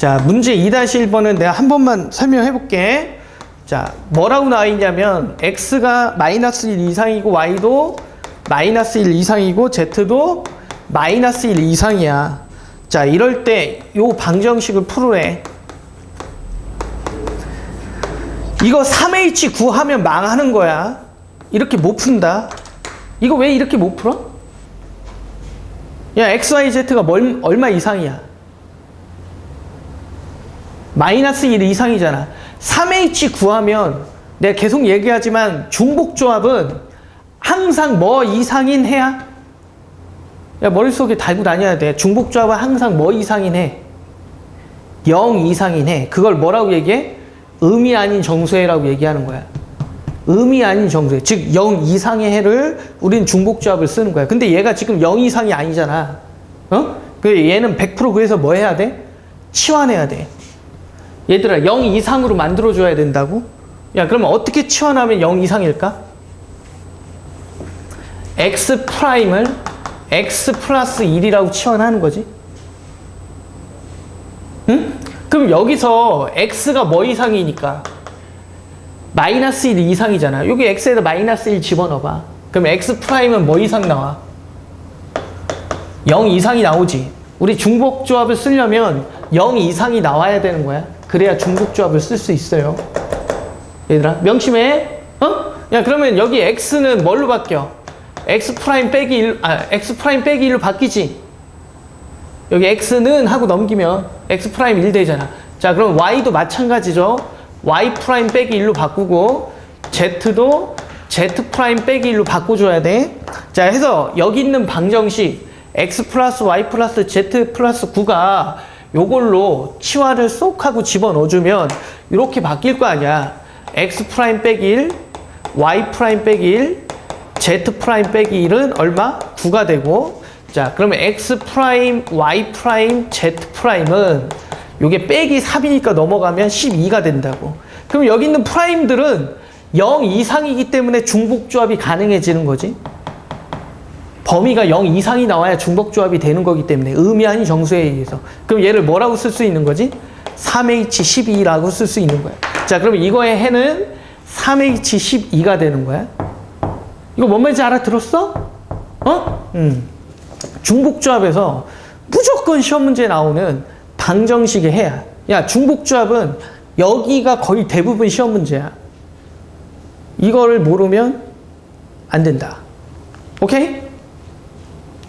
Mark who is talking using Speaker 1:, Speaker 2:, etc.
Speaker 1: 자, 문제 2-1번은 내가 한 번만 설명해 볼게. 자, 뭐라고 나와 있냐면 x가 마이너스 1 이상이고 y도 마이너스 1 이상이고 z도 마이너스 1 이상이야. 자, 이럴 때 요 방정식을 풀으래. 이거 3h 구하면 망하는 거야. 이렇게 못 푼다. 이거 왜 이렇게 못 풀어? 야, XYZ가 뭘, 얼마 이상이야? 마이너스 1 이상이잖아. 3H 구하면 내가 계속 얘기하지만 중복조합은 항상 뭐 이상인 해야? 야, 머릿속에 달고 다녀야 돼. 중복조합은 항상 뭐 이상인 해? 0 이상인 해. 그걸 뭐라고 얘기해? 의미 아닌 정수해라고 얘기하는 거야. 의미 아닌 정수해. 즉, 0 이상의 해를 우린 중복조합을 쓰는 거야. 근데 얘가 지금 0 이상이 아니잖아. 어? 그 얘는 100% 그래서 뭐 해야 돼? 치환해야 돼. 얘들아, 0 이상으로 만들어줘야 된다고? 야, 그러면 어떻게 치환하면 0 이상일까? x 프라임을 x 플러스 1이라고 치환하는 거지. 응? 그럼 여기서 x가 뭐 이상이니까? 마이너스 1 이상이잖아. 여기 x에다 마이너스 1 집어넣어봐. 그럼 x 프라임은 뭐 이상 나와? 0 이상이 나오지. 우리 중복 조합을 쓰려면 0 이상이 나와야 되는 거야. 그래야 중복 조합을 쓸 수 있어요. 얘들아, 명심해. 어? 야, 그러면 여기 x는 뭘로 바뀌어? x 프라임 빼기 1, 아, x 프라임 빼기 1로 바뀌지? 여기 x는 하고 넘기면 x 프라임 1 되잖아. 자, 그럼 y도 마찬가지죠. y 프라임 빼기 1로 바꾸고 z도 z 프라임 빼기 1로 바꿔줘야 돼. 자, 해서 여기 있는 방정식 x 플러스 y 플러스 z 플러스 9가 요걸로 치환을 쏙 하고 집어넣어주면 이렇게 바뀔 거 아니야. x 프라임 빼기 1, y 프라임 빼기 1, z 프라임 빼기 1은 얼마? 9가 되고 자 그러면 x 프라임, y 프라임, z 프라임은 요게 빼기 3이니까 넘어가면 12가 된다고. 그럼 여기 있는 프라임들은 0 이상이기 때문에 중복 조합이 가능해지는 거지. 범위가 0 이상이 나와야 중복조합이 되는 거기 때문에 의미 아닌 정수에 의해서. 그럼 얘를 뭐라고 쓸 수 있는 거지? 3H12라고 쓸 수 있는 거야. 자, 그러면 이거의 해는 3H12가 되는 거야. 이거 뭔 말인지 알아들었어? 어? 음. 중복조합에서 무조건 시험 문제에 나오는 방정식의 해야. 야, 중복조합은 여기가 거의 대부분 시험 문제야. 이거를 모르면 안 된다. 오케이?